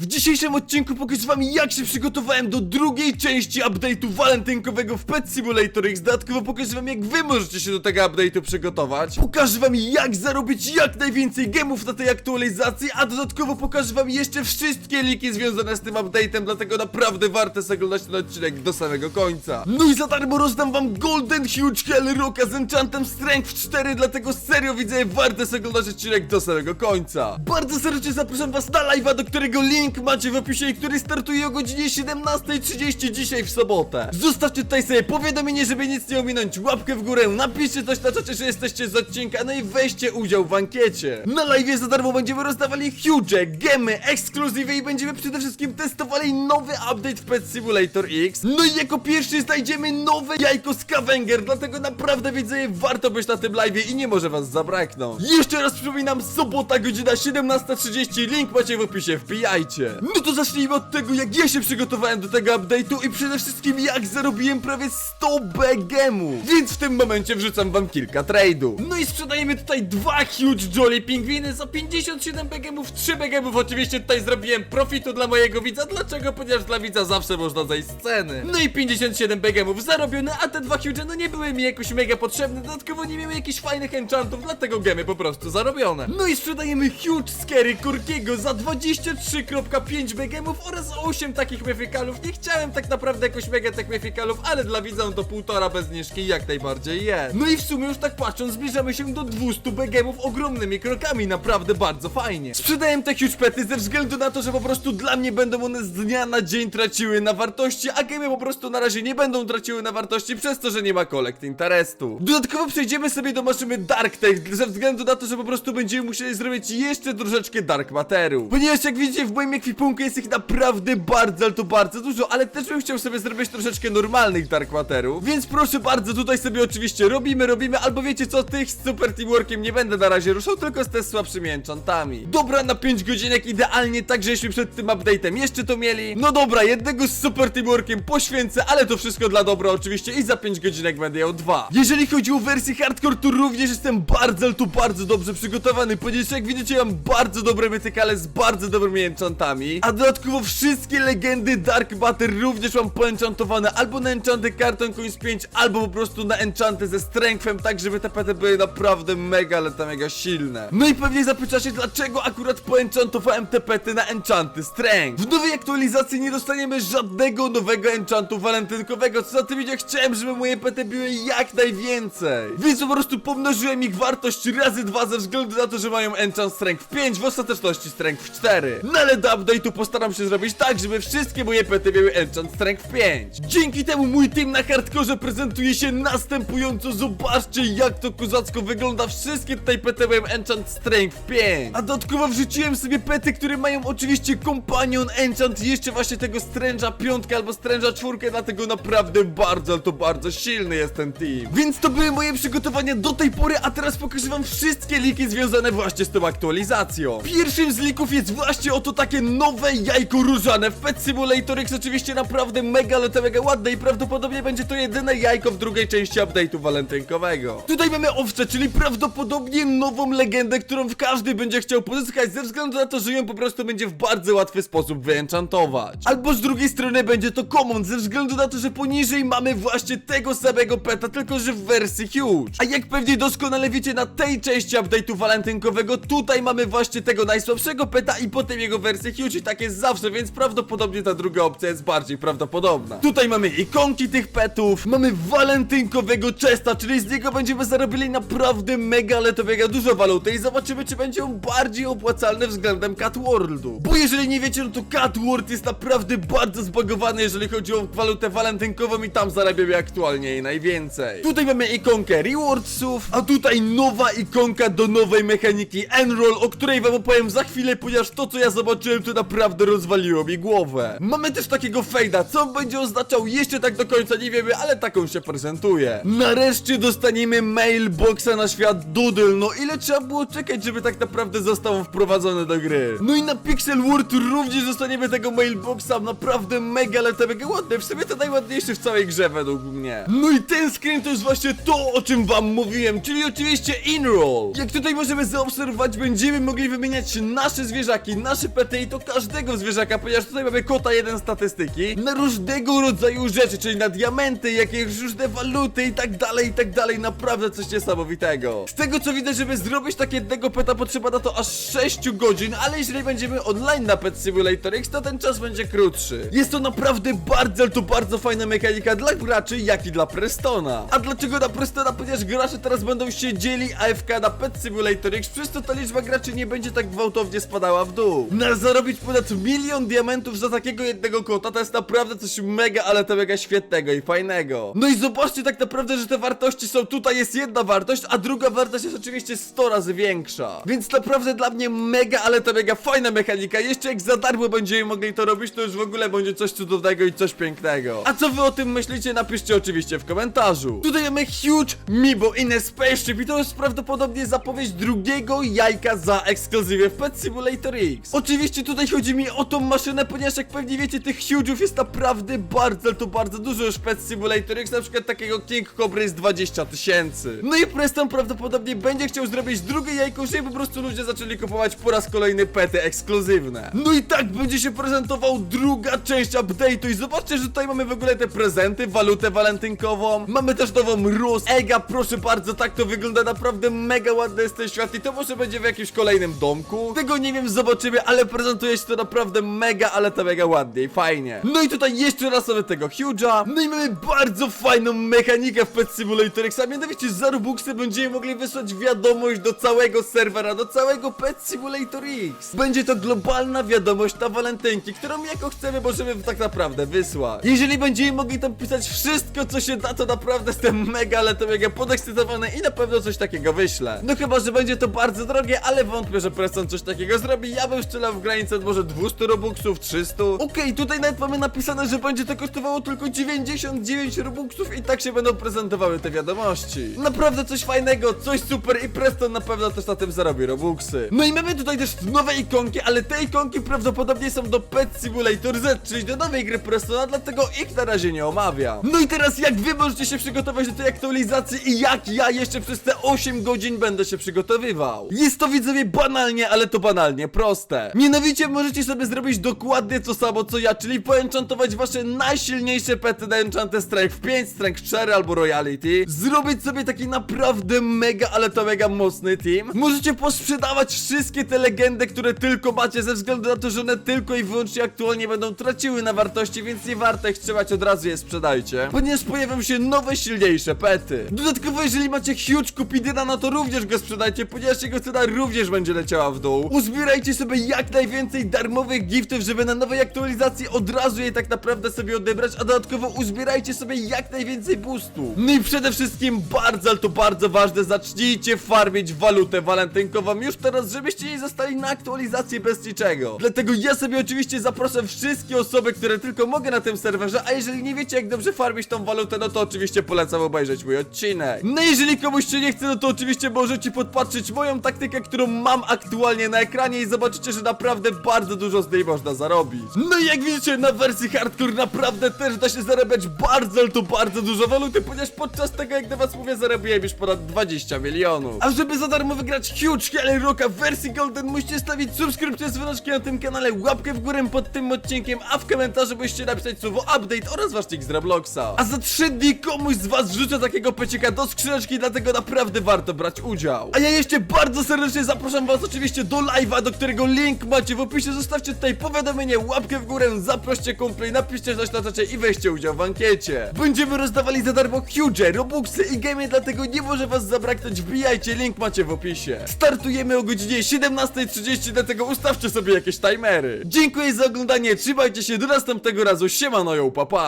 W dzisiejszym odcinku pokażę wam jak się przygotowałem do drugiej części update'u walentynkowego w Pet Simulator X. Dodatkowo pokażę wam jak wy możecie się do tego update'u przygotować. Pokażę wam jak zarobić jak najwięcej gemów na tej aktualizacji A dodatkowo pokażę wam jeszcze wszystkie liki związane z tym update'em Dlatego naprawdę warto jest oglądać ten odcinek do samego końca. No i za darmo rozdam wam Golden Huge Hell Rocka z enchantem Strength 4 Dlatego serio widzę warto jest oglądać odcinek do samego końca. Bardzo serdecznie zapraszam was na live'a, do którego link macie w opisie który startuje o godzinie 17.30 dzisiaj w sobotę. Zostawcie tutaj sobie powiadomienie, żeby nic nie ominąć, łapkę w górę, napiszcie coś na czacie, że jesteście z odcinka, no i weźcie udział w ankiecie. Na live'ie za darmo będziemy rozdawali huge, gemy, ekskluzywy i będziemy przede wszystkim testowali nowy update w Pet Simulator X. No i jako pierwszy znajdziemy nowe jajko Scavenger, dlatego naprawdę widzę, warto być na tym live'ie i nie może was zabraknąć. Jeszcze raz przypominam, sobota godzina 17.30, link macie w opisie, No to zacznijmy od tego, jak ja się przygotowałem do tego update'u i przede wszystkim jak zarobiłem prawie 100 BGMów. Więc w tym momencie wrzucam wam kilka trade'ów. No i sprzedajemy tutaj dwa huge jolly pingwiny za 57 BGMów, 3 BGMów oczywiście tutaj zrobiłem profitu dla mojego widza. Dlaczego? Ponieważ dla widza zawsze można zejść z ceny. No i 57 BGMów zarobione, a te dwa huge no nie były mi jakoś mega potrzebne, dodatkowo nie miały jakichś fajnych enchantów, dlatego gemy po prostu zarobione. No i sprzedajemy huge scary Korkiego za 23.5 BGMów oraz 8 takich mefikalów. Nie chciałem tak naprawdę jakoś mega tych mefikalów, ale dla widza to półtora bez zniżki jak najbardziej jest. No i w sumie już tak patrząc zbliżamy się do 200 BGMów ogromnymi krokami, naprawdę bardzo fajnie. Sprzedałem te huge pety ze względu na to, że po prostu dla mnie będą one z dnia na dzień traciły na wartości, a gemy po prostu na razie nie będą traciły na wartości przez to, że nie ma kolekt interestu. Dodatkowo przejdziemy sobie do maszyny Dark Tech ze względu na to, że po prostu będziemy musieli zrobić jeszcze troszeczkę Dark Materu. Ponieważ jak widzicie w moim ekwipunku jest ich naprawdę bardzo, ale to bardzo dużo, ale też bym chciał sobie zrobić troszeczkę normalnych Dark więc proszę bardzo, tutaj sobie oczywiście robimy, robimy, albo wiecie co, tych z Super Teamworkiem nie będę na razie ruszał, tylko z te słabszymi enchantami. Dobra, na 5 godzinek idealnie, tak żeśmy przed tym update'em jeszcze to mieli. No dobra, jednego z Super Teamworkiem poświęcę, ale to wszystko dla dobra oczywiście i za 5 godzinek będę miał dwa. Jeżeli chodzi o wersję hardcore, to również jestem bardzo, ale to bardzo dobrze przygotowany, ponieważ jak widzicie mam bardzo dobre mytykale z bardzo dobrymi enchantami, a dodatkowo wszystkie legendy Dark Matter również mam poenchantowane albo na enchanty Carton Coins 5, albo po prostu na enchanty ze strengthem, tak żeby te pety były naprawdę mega, ale to mega silne. No i pewnie zapytacie, dlaczego akurat poenchantowałem te pety na enchanty strength. W nowej aktualizacji nie dostaniemy żadnego nowego enchantu walentynkowego, co za tym idzie, chciałem, żeby moje pety były jak najwięcej. Więc po prostu pomnożyłem ich wartość razy dwa ze względu na to, że mają enchant strength 5, w ostateczności strength 4. No ale do update'u postaram się zrobić tak, żeby wszystkie moje pety miały enchant strength 5. Dzięki temu mój team na hardkorze prezentuje się następująco. Zobaczcie jak to kozacko wygląda. Wszystkie tutaj pety mają enchant strength 5. A dodatkowo wrzuciłem sobie pety, które mają oczywiście companion enchant jeszcze właśnie tego stręża piątkę albo stręża czwórkę, dlatego naprawdę bardzo, ale to bardzo silny jest ten team. Więc to były moje przygotowania do tej pory, a teraz pokażę wam wszystkie liki związane właśnie z tą aktualizacją. Pierwszym z lików jest właśnie oto takie nowe jajko różane w Pet Simulator X oczywiście naprawdę mega, ale to mega ładne i prawdopodobnie będzie to jedyne jajko w drugiej części update'u walentynkowego. Tutaj mamy owce, czyli prawdopodobnie nową legendę, którą każdy będzie chciał pozyskać ze względu na to, że ją po prostu będzie w bardzo łatwy sposób wyenchantować. Albo z drugiej strony będzie to common ze względu na to, że poniżej mamy właśnie tego samego peta, tylko że w wersji huge. A jak pewnie doskonale wiecie, na tej części update'u walentynkowego tutaj mamy właśnie tego najsłabszego peta i potem jego wersję i tak jest zawsze, więc prawdopodobnie ta druga opcja jest bardziej prawdopodobna. Tutaj mamy ikonki tych petów, mamy walentynkowego chesta, czyli z niego będziemy zarobili naprawdę mega, ale to mega dużo waluty i zobaczymy, czy będzie on bardziej opłacalny względem Cat Worldu. Bo jeżeli nie wiecie, no to Cat World jest naprawdę bardzo zbagowany, jeżeli chodzi o walutę walentynkową i tam zarabiamy aktualnie jej najwięcej. Tutaj mamy ikonkę rewardsów, a tutaj nowa ikonka do nowej mechaniki Enroll, o której wam opowiem za chwilę, ponieważ to co ja zobaczyłem to naprawdę rozwaliło mi głowę. Mamy też takiego fejda, co będzie oznaczał jeszcze tak do końca nie wiemy, ale taką się prezentuje. Nareszcie dostaniemy mailboxa na świat Doodle, no ile trzeba było czekać, żeby tak naprawdę został on wprowadzony do gry. No i na Pixel World również dostaniemy tego mailboxa, naprawdę mega, ale to mega ładne, w sumie to najładniejszy w całej grze według mnie. No i ten screen to jest właśnie to, o czym wam mówiłem, czyli oczywiście Inroll. Jak tutaj możemy zaobserwować, będziemy mogli wymieniać nasze zwierzaki, nasze pety to każdego zwierzaka, ponieważ tutaj mamy kota jeden statystyki, na różnego rodzaju rzeczy, czyli na diamenty, jakieś różne waluty i tak dalej, i tak dalej, naprawdę coś niesamowitego. Z tego co widzę, żeby zrobić tak jednego peta potrzeba na to aż 6 godzin, ale jeżeli będziemy online na Pet Simulator X, to ten czas będzie krótszy. Jest to naprawdę bardzo, to bardzo fajna mechanika dla graczy, jak i dla Prestona. A dlaczego na Prestona? Ponieważ gracze teraz będą siedzieli AFK na Pet Simulator X, przez to ta liczba graczy nie będzie tak gwałtownie spadała w dół. Na zarobić ponad milion diamentów za takiego jednego kota, to jest naprawdę coś mega, ale to mega świetnego i fajnego. No i zobaczcie tak naprawdę, że te wartości są, tutaj jest jedna wartość, a druga wartość jest oczywiście 100 razy większa. Więc naprawdę dla mnie mega, ale to mega fajna mechanika. Jeszcze jak za darmo będziemy mogli to robić, to już w ogóle będzie coś cudownego i coś pięknego. A co wy o tym myślicie? Napiszcie oczywiście w komentarzu. Tutaj mamy Huge Mibo in a Spaceship i to jest prawdopodobnie zapowiedź drugiego jajka za ekskluzywę w Pet Simulator X. Oczywiście tutaj chodzi mi o tą maszynę, ponieważ jak pewnie wiecie, tych Huge'ów jest naprawdę bardzo, to bardzo dużo już Pet Simulator na przykład takiego King Cobra jest 20 tysięcy. No i Preston prawdopodobnie będzie chciał zrobić drugie jajko, żeby po prostu ludzie zaczęli kupować po raz kolejny pety ekskluzywne. No i tak będzie się prezentował druga część update'u i zobaczcie, że tutaj mamy w ogóle te prezenty, walutę walentynkową, mamy też nową Rose, Ega, proszę bardzo, tak to wygląda naprawdę mega ładny jest ten świat i to może będzie w jakimś kolejnym domku. Tego nie wiem, zobaczymy, ale prezentuje się to naprawdę mega, ale to mega ładnie i fajnie. No i tutaj jeszcze raz mamy tego Huge'a. No i mamy bardzo fajną mechanikę w Pet Simulator X, a mianowicie za Robuxy będziemy mogli wysłać wiadomość do całego serwera, do całego Pet Simulator X. Będzie to globalna wiadomość na walentynki, którą jako chcemy możemy tak naprawdę wysłać. Jeżeli będziemy mogli tam pisać wszystko, co się da, to naprawdę jestem mega, ale to mega podekscytowany i na pewno coś takiego wyślę. No chyba, że będzie to bardzo drogie, ale wątpię, że Preston coś takiego zrobi. Ja bym strzelał w granicy 500, może 200 robuxów, 300. Okej, okay, tutaj nawet mamy napisane, że będzie to kosztowało tylko 99 robuxów i tak się będą prezentowały te wiadomości. Naprawdę coś fajnego, coś super i Preston na pewno też na tym zarobi robuxy. No i mamy tutaj też nowe ikonki, ale te ikonki prawdopodobnie są do Pet Simulator Z, czyli do nowej gry Prestona, dlatego ich na razie nie omawiam. No i teraz jak wy możecie się przygotować do tej aktualizacji i jak ja jeszcze przez te 8 godzin będę się przygotowywał. Jest to widzowie banalnie, ale to banalnie proste. Mianowicie możecie sobie zrobić dokładnie to samo co ja, czyli poenchantować wasze najsilniejsze pety na Enchantę Strength 5, Strength 4 albo Royalty, zrobić sobie taki naprawdę mega, ale to mega mocny team. Możecie posprzedawać wszystkie te legendy, które tylko macie, ze względu na to, że one tylko i wyłącznie aktualnie będą traciły na wartości, więc nie warto ich trzymać, od razu je sprzedajcie. Ponieważ pojawią się nowe, silniejsze pety. Dodatkowo, jeżeli macie huge Cupidyna, no to również go sprzedajcie, ponieważ jego cena również będzie leciała w dół. Uzbierajcie sobie jak najwięcej darmowych giftów, żeby na nowej aktualizacji od razu je tak naprawdę sobie odebrać, a dodatkowo uzbierajcie sobie jak najwięcej boostów. No i przede wszystkim bardzo, ale to bardzo ważne, zacznijcie farmić walutę walentynkową już teraz, żebyście nie zostali na aktualizację bez niczego. Dlatego ja sobie oczywiście zaproszę wszystkie osoby, które tylko mogę na tym serwerze, a jeżeli nie wiecie jak dobrze farmić tą walutę, no to oczywiście polecam obejrzeć mój odcinek. No jeżeli komuś się nie chce, no to oczywiście możecie podpatrzeć moją taktykę, którą mam aktualnie na ekranie i zobaczycie, że naprawdę bardzo dużo z niej można zarobić. No i jak widzicie, na wersji hardcore naprawdę też da się zarabiać bardzo, ale to bardzo dużo waluty, ponieważ podczas tego, jak do was mówię, zarobiłem już ponad 20 milionów. A żeby za darmo wygrać Huge Hell Rocka w wersji Golden, musicie stawić subskrypcję z dzwoneczkiem na tym kanale, łapkę w górę pod tym odcinkiem, a w komentarzu musicie napisać słowo update oraz wasz nick z Robloxa. A za 3 dni komuś z was wrzucę takiego pecika do skrzyneczki, dlatego naprawdę warto brać udział. A ja jeszcze bardzo serdecznie zapraszam was oczywiście do live'a, do którego link macie w opisie, zostawcie tutaj powiadomienie, łapkę w górę, zaproście kumplej, napiszcie coś na czacie i weźcie udział w ankiecie. Będziemy rozdawali za darmo huge, robuxy i gamey, dlatego nie może was zabraknąć, wbijajcie, link macie w opisie. Startujemy o godzinie 17.30, dlatego ustawcie sobie jakieś timery. Dziękuję za oglądanie, trzymajcie się, do następnego razu, siemano, yo, papa.